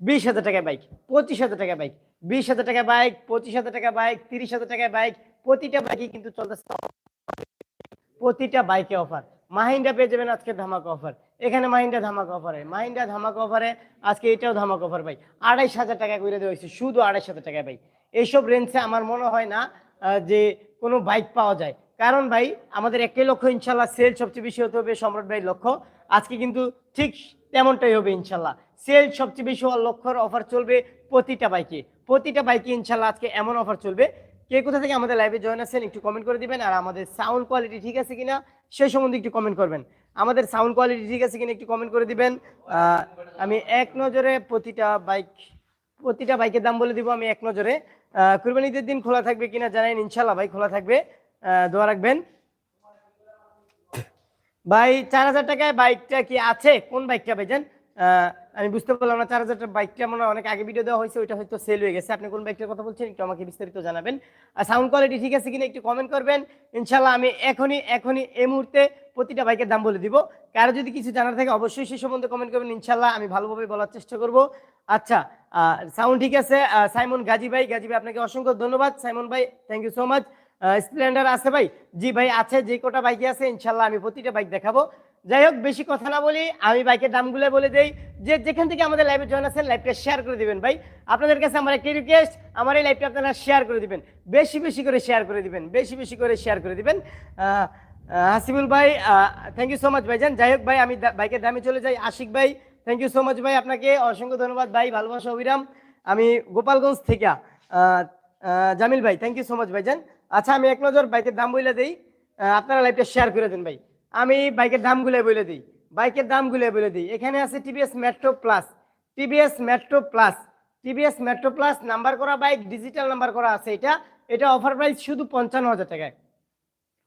বিশ হাজার টাকা বাইক পঁচিশ হাজার টাকা বাইক বিশ হাজার টাকা বাইক পঁচিশ হাজার টাকা বাইক তিরিশ হাজার টাকা বাইক প্রতিটা বাইকই কিন্তু চলতেছে। প্রতিটা বাইকে অফার মাহিন্দ্রা পেয়ে যাবেন আজকে ধামাকা অফার এখানে মাহিন্দ্রা ধামাকা অফারে মাহিন্দ্রা ধামাকা অফারে আজকে এটাও ধামাকা অফার ভাই আড়াইশ হাজার টাকা করে দেওয়া হয়েছে, শুধু আড়াইশ হাজার টাকা ভাই এইসব রেঞ্জে আমার মনে হয় না যে কোনো বাইক পাওয়া যায়। কারণ ভাই, আমাদের একটাই লক্ষ্য ইনশাল্লাহ সেল সবচেয়ে বেশি হতে হবে সম্রাট ভাইয়ের লক্ষ্য। আজকে কিন্তু ঠিক তেমনটাই হবে ইনশাল্লাহ। সেল সবচেয়ে বেশি হওয়ার লক্ষ্যর অফার চলবে প্রতিটা বাইকে প্রতিটা বাইকে ইনশাল্লাহ আজকে এমন অফার চলবে। কে কোথা থেকে আমাদের লাইভে জয়েন আছেন একটু কমেন্ট করে দিবেন, আর আমাদের সাউন্ড কোয়ালিটি ঠিক আছে কিনা সেই সম্বন্ধে একটু কমেন্ট করবেন। আমাদের সাউন্ড কোয়ালিটি ঠিক আছে কিনা একটু কমেন্ট করে দিবেন। আমি এক নজরে প্রতিটা বাইক প্রতিটা বাইকের দাম বলে দিব আমি এক নজরে। কুরবানিদের দিন খোলা থাকবে কিনা জানেন ইনশাল্লাহ ভাই খোলা থাকবে। দোয়া রাখবেন। ভাই, চার হাজার টাকায় বাইকটা কি আছে? কোন বাইকটা ভাইজান? আমি বুঝতে পারলাম না, চার হাজার বাইকটা মনে অনেক আগে ভিডিও দেওয়া হয়েছে, ওইটা হয়তো সেল হয়ে গেছে। আপনি কোন বাইকটার কথা বলছেন একটু আমাকে বিস্তারিত জানাবেন। আর সাউন্ড কোয়ালিটি ঠিক আছে কিনা একটু কমেন্ট করবেন। ইনশাল্লাহ আমি এখনই এখনই এই মুহূর্তে প্রতিটা বাইকের দাম বলে দিব। কারও যদি কিছু জানার থাকে অবশ্যই সে সম্বন্ধে কমেন্ট করবেন। ইনশাল্লাহ আমি ভালোভাবে বলার চেষ্টা করব। আচ্ছা সাউন্ড ঠিক আছে সাইমন গাজী ভাই গাজী ভাই আপনাকে অসংখ্য ধন্যবাদ। সাইমন ভাই thank you so much Splendor আছে ভাই? জি ভাই, আছে, যে কটা বাইকে আছে ইনশাল্লাহ আমি প্রতিটা বাইক দেখাবো। যাই হোক, বেশি কথা না বলি, আমি বাইকের দামগুলো বলে দেই। যে যেখান থেকে আমাদের লাইভে জয়েন আছেন লাইভটা শেয়ার করে দিবেন ভাই। আপনাদের কাছে আমার একটি রিকোয়েস্ট আমার এই লাইভটা আপনারা শেয়ার করে দিবেন। বেশি বেশি করে শেয়ার করে দিবেন, বেশি বেশি করে শেয়ার করে দিবেন। হাসিবুল ভাই থ্যাংক ইউ সো মাচ ভাইজান। যাই হোক ভাই, আমি বাইকের দামে চলে যাই। আশিক ভাই থ্যাংক ইউ সো মাচ ভাই আপনাকে। অসংখ্য ধন্যবাদ ভাই, ভালোবাসা, অবিরাম। আমি গোপালগঞ্জ থেকে জামিল ভাই থ্যাংক ইউ সো মাচ ভাইজান। আচ্ছা আমি এক নজর বাইকের দাম বলে দিই। আপনারা লাইভটা শেয়ার করে দেন ভাই। আমি বাইকের দামগুলো বলে দিই। বাইকের দামগুলো বলে দিই। এখানে আছে TVS metro plus TVS metro plus TVS metro plus number করা বাইক ডিজিটাল নাম্বার করা আছে এটা। এটা অফার প্রাইস শুধু পঞ্চান্ন হাজার টাকায়।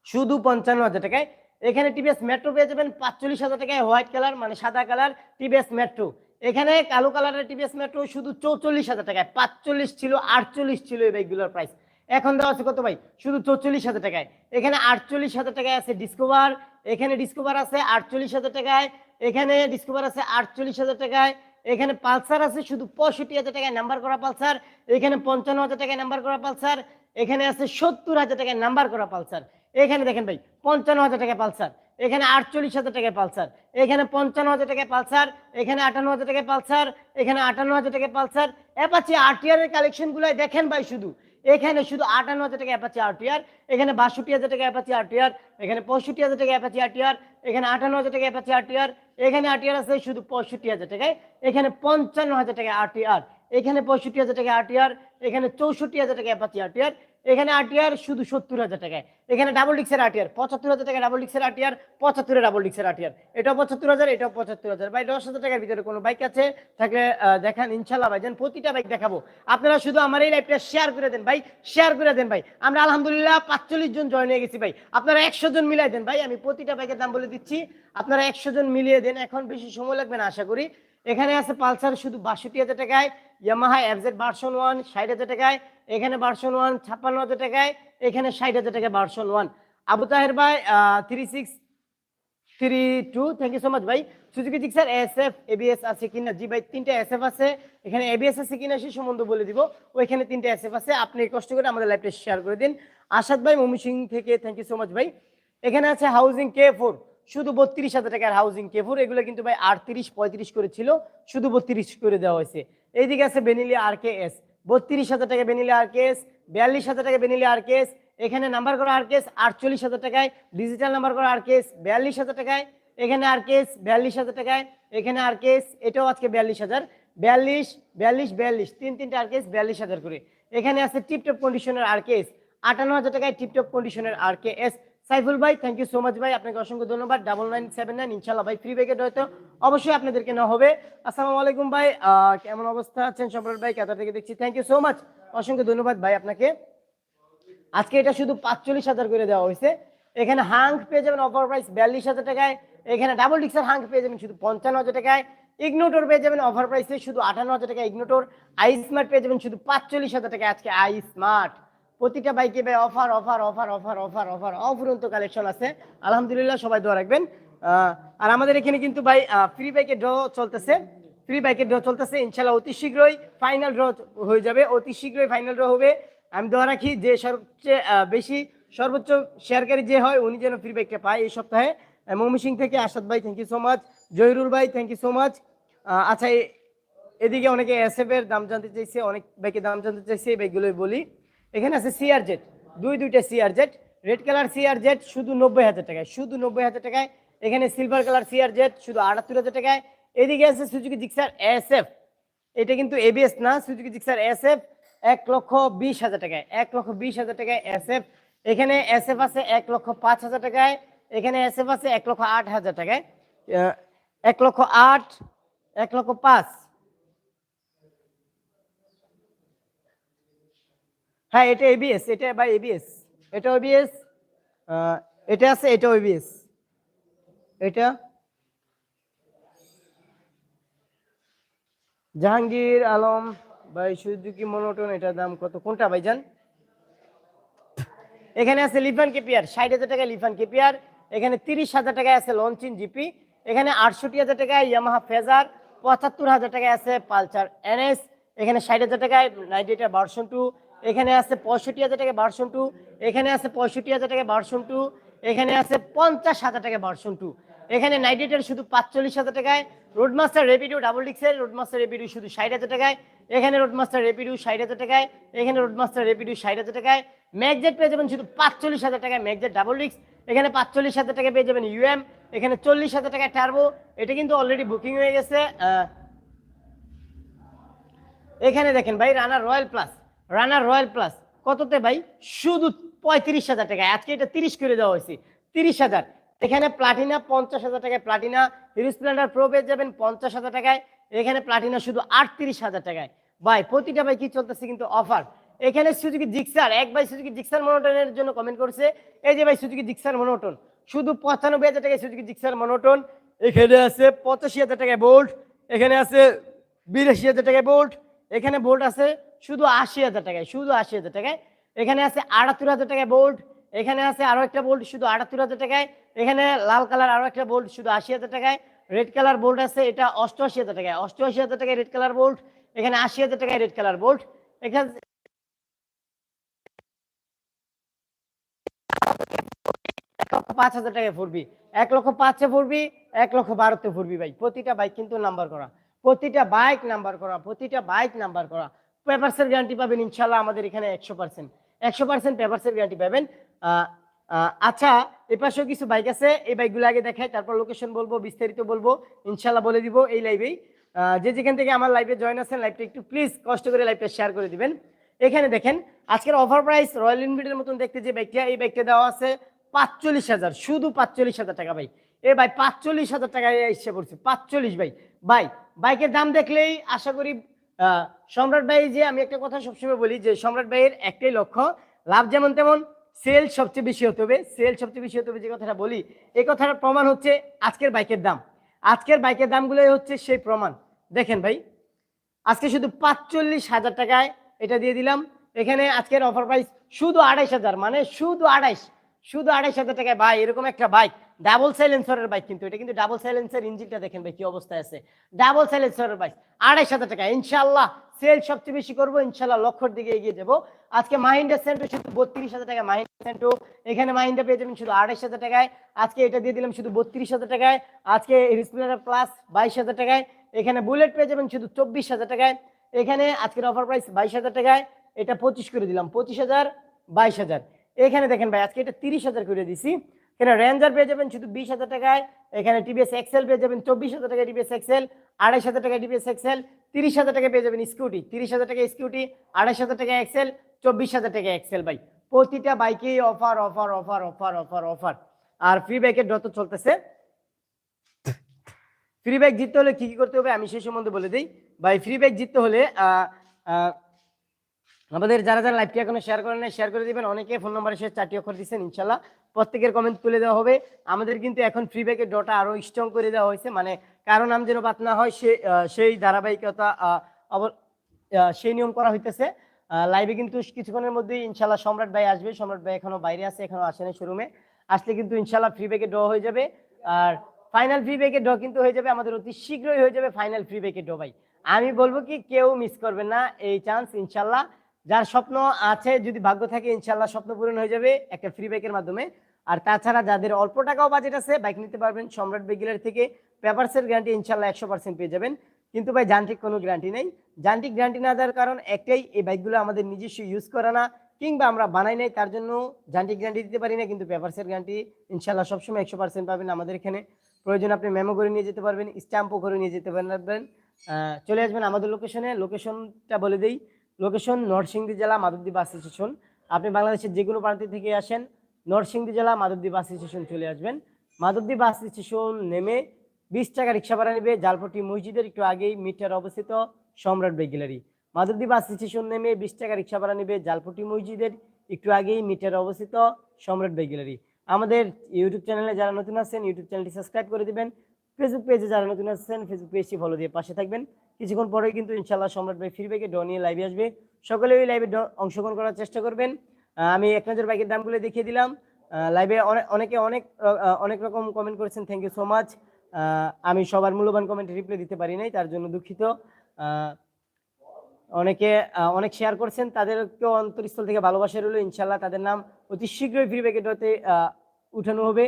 শুধু পঞ্চান্ন হাজার টাকায়। এখানে টিভিএস মেট্রো পেয়ে যাবেন পাঁচচল্লিশ হাজার টাকায় হোয়াইট কালার মানে সাদা কালার টিভিএস মেট্রো এখানে কালো কালারের টিভিএস মেট্রো শুধু চৌচল্লিশ হাজার টাকায়। পাঁচচল্লিশ ছিল, আটচল্লিশ ছিল এই বাইকগুলোর প্রাইস এখন দেওয়া আছে কত ভাই? শুধু চৌচল্লিশ হাজার টাকায়। এখানে আটচল্লিশ হাজার টাকায় আছে ডিসকভার এখানে ডিসকভার আছে আটচল্লিশ হাজার টাকায়, এখানে ডিসকভার আছে আটচল্লিশ হাজার টাকায়, এখানে পালসার আছে শুধু পঁয়ষট্টি হাজার টাকায় নাম্বার করা পালসার এখানে পঞ্চান্ন হাজার টাকায় নাম্বার করা পালসার এখানে আছে সত্তর হাজার টাকায় নাম্বার করা পালসার এখানে দেখেন ভাই, পঞ্চান্ন হাজার টাকায় পালসার এখানে আটচল্লিশ হাজার টাকায় পালসার এখানে পঞ্চান্ন হাজার টাকায় পালসার এখানে আটান্ন হাজার টাকায় পালসার এখানে আটান্ন হাজার টাকায় পালসার অ্যাপাচি আরটিআর এর কালেকশনগুলো দেখেন ভাই শুধু। এখানে শুধু আটান্ন হাজার টাকা অ্যাপাচি আরটিআর এখানে বাষট্টি হাজার টাকা অ্যাপাচি আরটিআর এখানে পঁয়ষট্টি হাজার টাকা অ্যাপাচি আরটিআর এখানে আটান্ন হাজার টাকা অ্যাপাচি আরটিআর এখানে আরটিআর আছে শুধু পঁয়ষট্টি হাজার টাকায়, এখানে পঞ্চান্ন হাজার টাকা আরটিআর এখানে পঁয়ষট্টি হাজার টাকা আরটিআর এখানে চৌষট্টি হাজার টাকা অ্যাপাচি আরটিআর এখানে আরটিআর শুধু সত্তর হাজার টাকায়। এখানে ডাবল ডিক্সের আরটিআর পঁচাত্তর হাজার টাকা ডাবল ডিক্সের আরটিআর পঁচাত্তরে ডাবল ডিক্সের আরটিআর এটাও পঁচাত্তর হাজার, এটাও পঁচাত্তর হাজার। ভাই, দশ হাজার টাকার ভিতরে কোনো বাইক আছে? থাকলে দেখান ইনশাল্লাহ ভাই, যেন প্রতিটা বাইক দেখাবো। আপনারা শুধু আমার এই লাইভটা শেয়ার করে দেন ভাই শেয়ার করে দেন ভাই। আমরা আলহামদুলিল্লাহ পাঁচচল্লিশ জন জয়েন হয়ে গেছি ভাই। আপনারা একশো জন মিলাই দেন ভাই, আমি প্রতিটা বাইকের দাম বলে দিচ্ছি। আপনারা একশো জন মিলিয়ে দেন, এখন বেশি সময় লাগবে না, আশা করি। এখানে আছে পালসার শুধু বাষট্টি হাজার টাকায়। ইয়ামাহা এফজেড ভার্সন ওয়ান ষাট হাজার টাকায়, এখানে ভার্সন ওয়ান ছাপ্পান্ন হাজার টাকায়, এখানে ষাট হাজার ভার্সন ওয়ান আবু তাহের ভাই three six three two thank you so much ভাই। এস এফ এবিএস আছে কিনা? জি ভাই এস এফ আছে। এখানে এবিএস আছে কিনা সে সম্বন্ধে বলে দিব। ওইখানে তিনটা এস এফ আছে। আপনি কষ্ট করে আমাদের লাইভটা শেয়ার করে দিন। আসাদ ভাই, মমি সিং থেকে থ্যাংক ইউ সো মাচ ভাই। এখানে আছে হাউজিং কে ফোর শুধু বত্রিশ হাজার টাকার হাউজিং কে ফোর এগুলো কিন্তু ভাই আটত্রিশ, পঁয়ত্রিশ করে ছিল। শুধু বত্রিশ করে দেওয়া হয়েছে। এইদিকে আছে বেনিলি আর কে এস বত্রিশ হাজার টাকা বেনিলি আর কে এস বিয়াল্লিশ হাজার টাকা বেনিলি আর কে এস এখানে নাম্বার করা আর কেস আটচল্লিশ হাজার টাকায় ডিজিটাল নাম্বার করা আর কেস বিয়াল্লিশ হাজার টাকায় এখানে আর কেস বিয়াল্লিশ হাজার টাকায় এখানে আর কেস এটাও আজকে বিয়াল্লিশ হাজার। বিয়াল্লিশ বিয়াল্লিশ বিয়াল্লিশ, তিন, তিনটা আর কেস বিয়াল্লিশ হাজার করে। এখানে আছে টিপটপ কন্ডিশনের আর কেস আটান্ন হাজার টাকায় টিপটপ কন্ডিশনের আর কে এস সাইফুল ভাই থ্যাংক ইউ সো মাচ ভাই। আপনাকে অসংখ্য ধন্যবাদ। ডাবল নাইন সেভেন নাইন ইনশাল্লাহ ভাই ফ্রি ব্যাকেট হয়তো অবশ্যই আপনাদেরকে না হবে। আসসালামু আলাইকুম ভাই। কেমন অবস্থা আছেন সম্রাট ভাই? কাতার থেকে দেখছি। থ্যাংক ইউ সো মাচ অসংখ্য ধন্যবাদ ভাই আপনাকে। আজকে এটা শুধু পাঁচচল্লিশ হাজার করে দেওয়া হয়েছে। এখানে হাঙ্ক পেয়ে যাবেন অফার প্রাইস বিয়াল্লিশ হাজার টাকায়। এখানে ডাবল ডিক্সের হাঙ্ক পেয়ে যাবেন শুধু পঞ্চান্ন হাজার টাকায়। ইগনোটোর পেয়ে যাবেন অফার প্রাইসে শুধু আটান্ন হাজার টাকা ইগনোটোর আই স্মার্ট পেয়ে যাবেন শুধু পাঁচচল্লিশ হাজার টাকায় আজকে আই স্মার্ট প্রতিটা বাইকে ভাই offer offer offer offer offer offer অফুরন্ত কালেকশন আছে। আলহামদুলিল্লাহ, সবাই দোয়া রাখবেন। আর আমাদের এখানে কিন্তু ভাই ফ্রি বাইকে ড্র চলতেছে। ফ্রি বাইকের ড্র চলতেছে ইনশাল্লাহ অতি শীঘ্রই ফাইনাল ড্র হয়ে যাবে। অতি শীঘ্রই ফাইনাল ড্র হবে। আমি দোয়া রাখি যে সবচেয়ে বেশি সর্বোচ্চ শেয়ারকারী যে হয়, উনি যেন ফ্রি বাইকটা পায় এই সপ্তাহে। মৌমি সিং থেকে আসাদ ভাই thank you so much Zahirul ভাই থ্যাংক ইউ সো মাচ আচ্ছা এদিকে অনেকে এসএফ এর দাম জানতে চাইছে, অনেক বাইকের দাম জানতে চাইছে, এই বাইকগুলোই বলি। এখানে আছে সিআর জেট দুই দুইটা CR jet red colour CR jet শুধু নব্বই হাজার টাকায়, শুধু নব্বই হাজার টাকায়। এখানে সিলভার কালার সিআর জেট শুধু আটাত্তর হাজার টাকায়। এদিকে আছে সুজুকি জিক্সার এসএফ এটা কিন্তু এবিএস না সুজুকি জিক্সার এসএফ এক লক্ষ বিশ হাজার টাকায়, এক লক্ষ বিশ হাজার টাকায় এসএফ এখানে এসএফ আছে এক লক্ষ পাঁচ হাজার টাকায়, এখানে এসএফ আছে এক লক্ষ আট হাজার টাকায়। এক লক্ষ আট, এক লক্ষ পাঁচ। হ্যাঁ এটা এবিএস এটা বাই এবিএস এটা এবিএস এটা আছে, এটা এবিএস এটা জাহাঙ্গীর আলম, ভাই সুজুকি মনোটন এটার দাম কত? কোনটা ভাইজান এখানে আছে লিফান কেপিয়ার ষাট হাজার টাকা লিফান কেপিয়ার এখানে তিরিশ হাজার টাকায় আছে লঞ্চিন জিপি, এখানে আটষট্টি হাজার টাকায় ইয়ামাহা ফেজার, পঁচাত্তর হাজার টাকায় আছে পালচার এনএস, এখানে ষাট হাজার টাকায় নাইনটিটা ভার্সন টু এখানে আছে পঁয়ষট্টি হাজার টাকা ভার্সন টু এখানে আছে পঁয়ষট্টি হাজার টাকা ভার্সন টু এখানে আছে পঞ্চাশ হাজার টাকা ভার্সন টু এখানে নাইনটিটার শুধু পাঁচচল্লিশ হাজার টাকায় রোডমাস্টার রেপিডিও ডাবল ডিক্সের রোডমাস্টার রেপিডিও শুধু ষাট হাজার টাকায়, এখানে রোডমাস্টার রেপিডিও ষাট হাজার টাকায়, এখানে রোডমাস্টার রেপিডিও ষাট হাজার টাকায় ম্যাকজেট পেয়ে যাবেন শুধু পাঁচচল্লিশ হাজার টাকায় ম্যাকজেট ডাবল ডিক্স এখানে পাঁচচল্লিশ হাজার টাকা পেয়ে যাবেন ইউএম এখানে চল্লিশ হাজার টাকায় টার্বো এটা কিন্তু অলরেডি বুকিং হয়ে গেছে এখানে দেখেন ভাই runner royal plus runner royal plus কততে ভাই? শুধু পঁয়ত্রিশ হাজার টাকায় আজকে এটা তিরিশ করে দেওয়া হয়েছে। তিরিশ হাজার। এখানে প্লাটিনা পঞ্চাশ হাজার টাকায় প্লাটিনা হিরো স্প্লেন্ডার প্রো পেয়ে যাবেন পঞ্চাশ হাজার টাকায়। এখানে প্লাটিনা শুধু আটত্রিশ হাজার টাকায়। ভাই, প্রতিটা ভাই কি চলতেছে কিন্তু অফার। এখানে সুজুকি জিক্সার এক ভাই সুজুকি জিক্সার মনোটনের জন্য কমেন্ট করছে। এই যে ভাই সুজুকি জিক্সার মনোটন। শুধু পঁচানব্বই হাজার টাকায় সুজুকি জিক্সার মনোটন। এখানে আছে পঁচাশি হাজার টাকায় বোল্ট এখানে আছে বিরাশি হাজার টাকায় বোল্ট এখানে বোল্ট আছে শুধু আশি হাজার টাকায়, শুধু আশি হাজার টাকায়। এখানে আছে আটাত্তর হাজার টাকায় বোল্ট এখানে আছে আরও একটা বোল্ট শুধু আটাত্তর হাজার টাকায়। এখানে লাল কালার আরও একটা বোল্ট শুধু আশি হাজার টাকায়। রেড কালার বোল্ট আছে, এটা অষ্টআশি হাজার টাকায়। অষ্টআশি হাজার টাকায় রেড কালার বোল্ট এখানে আশি হাজার টাকায় রেড কালার বোল্ট এখানে পাঁচ হাজার টাকায় ফুরবি। এক লক্ষ পাঁচে ফুরবি, এক লক্ষ বারোতে ফুরবি ভাই। প্রতিটা বাইক কিন্তু নাম্বার করা। প্রতিটা বাইক নাম্বার করা, প্রতিটা বাইক নাম্বার করা। পেপারসের গ্যারান্টি পাবেন ইনশাল্লাহ আমাদের এখানে একশো পার্সেন্ট একশো পার্সেন্ট পেপারসের গ্যারান্টি পাবেন। আচ্ছা এ পাশেও কিছু বাইক আছে, এই বাইকগুলো আগে দেখাই, তারপর লোকেশন বলব, বিস্তারিত বলব ইনশাল্লাহ বলে দিব এই লাইভেই যে যেখান থেকে আমার লাইভে জয়েন আছেন লাইভটা একটু প্লিজ কষ্ট করে লাইভটা শেয়ার করে দিবেন। এখানে দেখেন, আজকের অফার প্রাইস রয়্যাল এনফিল্ডের মতন দেখতে যে বাইকটা এই বাইকটা দেওয়া আছে পাঁচচল্লিশ হাজার, শুধু পাঁচচল্লিশ হাজার টাকা ভাই। এ ভাই, পাঁচচল্লিশ হাজার টাকায় এসে পড়ছে, পাঁচচল্লিশ ভাই। ভাই বাইকের দাম দেখলেই আশা করি সম্রাট ভাই যে আমি একটা কথা সবসময় বলি যে সম্রাট ভাইয়ের একটাই লক্ষ্য, লাভ যেমন তেমন সেল সবচেয়ে বেশি হতে হবে। সেল সবচেয়ে বেশি হতে হবে যে কথাটা বলি, এই কথাটার প্রমাণ হচ্ছে আজকের বাইকের দাম। আজকের বাইকের দামগুলোই হচ্ছে সেই প্রমাণ। দেখেন ভাই, আজকে শুধু পাঁচচল্লিশ হাজার টাকায় এটা দিয়ে দিলাম। এখানে আজকের অফার প্রাইস শুধু আড়াইশ হাজার মানে শুধু আড়াইশ শুধু আড়াইশ হাজার টাকায়। ভাই, এরকম একটা বাইক ডাবল সাইলেন্সারের বাইক কিন্তু, এটা কিন্তু ডাবল সাইলেন্সার ইঞ্জিনটা দেখেন ভাই কি অবস্থায় আছে। ডাবল সাইলেন্সারের বাইক আড়াইশ হাজার টাকা। ইনশাল্লাহ সেল সবচেয়ে বেশি করব ইনশাল্লাহ লক্ষর দিকে এগিয়ে যাব। আজকে মাহিন্ডা সেন্টো শুধু বত্রিশ হাজার টাকা মাহিন্ডা সেন্টো এখানে মাহিন্ডা পেয়ে যাবেন শুধু আড়াইশ হাজার টাকায়। আজকে এটা দিয়ে দিলাম শুধু বত্রিশ হাজার টাকায়। আজকে স্প্লেন্ডার প্লাস বাইশ হাজার টাকায়। এখানে বুলেট পেয়ে যাবেন শুধু চব্বিশ হাজার টাকায়। এখানে আজকের অফার প্রাইস বাইশ হাজার টাকায়। এটা পঁচিশ করে দিলাম, পঁচিশ হাজার বাইশ হাজার। এখানে দেখেন ভাই, আজকে এটা তিরিশ হাজার করে দিছি। এখানে রেঞ্জার পেয়ে যাবেন শুধু বিশ হাজার টাকায়। এখানে টিভিএস এক্সেল পেয়ে যাবেন চব্বিশ হাজার টাকায় টিভিএস এক্সেল, আড়াইশ হাজার টাকায় টিভিএস এক্সেল, তিরিশ হাজার টাকা পেয়ে যাবেন স্কুটি, তিরিশ হাজার টাকা স্কুটি, আড়াইশ হাজার টাকা এক্সেল, চব্বিশ হাজার টাকা এক্সেল ভাই। প্রতিটা বাইকেই offer offer offer offer offer offer. আর ফ্রি বাইকের যত চলতেছে, ফ্রি ব্যাগ জিততে হলে কি কি করতে হবে আমি সেই সম্বন্ধে বলে দিই। ভাই, ফ্রি ব্যাগ জিততে হলে আমাদের যারা যারা লাইভটি এখনও শেয়ার করেন শেয়ার করে দিবেন। অনেকে ফোন নাম্বারে সে চারটি অক্ষর দিচ্ছেন ইনশাল্লাহ। প্রত্যেকের কমেন্ট তুলে দেওয়া হবে। আমাদের কিন্তু এখন ফ্রি ব্যাগের ডটা আরও স্ট্রং করে দেওয়া হয়েছে। মানে কারও নাম যেন বাদ না হয়, সে সেই ধারাবাহিকতা অব- সেই নিয়ম করা হইতেছে। লাইভে কিন্তু কিছুক্ষণের মধ্যেই ইনশাল্লাহ সম্রাট ভাই আসবে। সম্রাট ভাই এখনও বাইরে আছে, এখনও আসেনি শোরুমে আসলে কিন্তু ইনশাল্লাহ ফ্রি ব্যাগে ড্র হয়ে যাবে। আর ফাইনাল ফ্রি ব্যাকের ড্র কিন্তু হয়ে যাবে আমাদের অতি শীঘ্রই হয়ে যাবে ফাইনাল ফ্রি ব্যাকের ড্র ভাই। আমি বলব কি, কেউ মিস করবে না। এই চান্স ইনশাল্লাহ। যার স্বপ্ন আছে, যদি ভাগ্য থাকে ইনশাল্লাহ স্বপ্ন পূরণ হয়ে যাবে একটা ফ্রি ব্যাকের মাধ্যমে। আর তাছাড়া যাদের অল্প টাকাও বাজেট আছে বাইক নিতে পারবেন সম্রাট বেগিলার থেকে। পেপারসের গ্যারান্টি ইনশাল্লাহ একশো পার্সেন্ট পেয়ে যাবেন। কিন্তু ভাই, যান্ত্রিক কোনো গ্যারান্টি নেই। যান্ত্রিক গ্যারান্টি না দেওয়ার কারণ একটাই, এই বাইকগুলো আমাদের নিজস্ব ইউজ করা না, কিংবা আমরা বানাই নাই, তার জন্য যান্ত্রিক গ্যারান্টি দিতে পারি না, কিন্তু পেপারসের গ্যারান্টি ইনশাল্লাহ সবসময় একশো পার্সেন্ট পাবেন আমাদের এখানে। প্রয়োজন আপনি মেমো করে নিয়ে যেতে পারবেন স্ট্যাম্পও করে নিয়ে যেতে পারবেন। চলে আসবেন আমাদের লোকেশনে লোকেশনটা বলে দেই লোকেশন নরসিংদী জেলা মাধবদী বাস স্টেশন। আপনি বাংলাদেশের যে কোনো প্রান্ত থেকে আসেন, নরসিংদী জেলা মাধবদী বাস স্টেশন চলে আসবেন। মাধবদী বাস স্টেশন নেমে বিশ টাকা রিক্সা ভাড়া নেবে জালপটি মসজিদের একটু আগেই মিটার অবস্থিত Samrat Beg gallery. Madhabdi bus station নেমে বিশ টাকা রিক্সা ভাড়া নেবে জালপটি মসজিদের একটু আগেই মিটার অবস্থিত সম্রাট বেগ গ্যালারি। আমাদের ইউটিউব চ্যানেলে যারা নতুন আছেন, ইউটিউব চ্যানেলটি সাবস্ক্রাইব করে দেবেন। ফেসবুক পেজে যারা নতুন আছেন, ফেসবুক পেজটি ফলো দিয়ে পাশে থাকবেন। কিছুক্ষণ পরেই কিন্তু ইনশাল্লাহ সম্রাট ভাই ফিরবেকে ড নিয়ে লাইভে আসবে। সকলে ওই লাইভে অংশগ্রহণ করার চেষ্টা করবেন। আমি এক নজর বাইকের দামগুলো দেখিয়ে দিলাম। লাইভে অনেকে অনেক অনেক রকম কমেন্ট করেছেন থ্যাংক ইউ সো মাচ আমি সবার মূল্যবান কমেন্টে রিপ্লাই দিতে পারি নাই, তার জন্য দুঃখিত। অনেকে অনেক শেয়ার করছেন, তাদেরকেও অন্তরস্থল থেকে ভালোবাসা রইল। ইনশাল্লাহ তাদের নাম অতি শীঘ্রই ফ্রি প্যাকেটতে উঠানো হবে।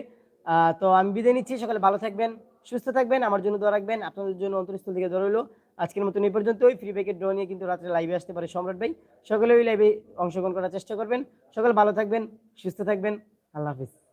তো আমি বিদায় নিচ্ছি, সকালে ভালো থাকবেন, সুস্থ থাকবেন, আমার জন্য দোয়া রাখবেন, আপনাদের জন্য অন্তরস্থল থেকে দোয়া রইল। আজকের মতন এই পর্যন্তই। ফ্রি প্যাকেট ড্র নিয়ে কিন্তু রাত্রে লাইভে আসতে পারে সম্রাট ভাই। সকলে ওই লাইভে অংশগ্রহণ করার চেষ্টা করবেন। সকলে ভালো থাকবেন, সুস্থ থাকবেন। আল্লাহ হাফিজ।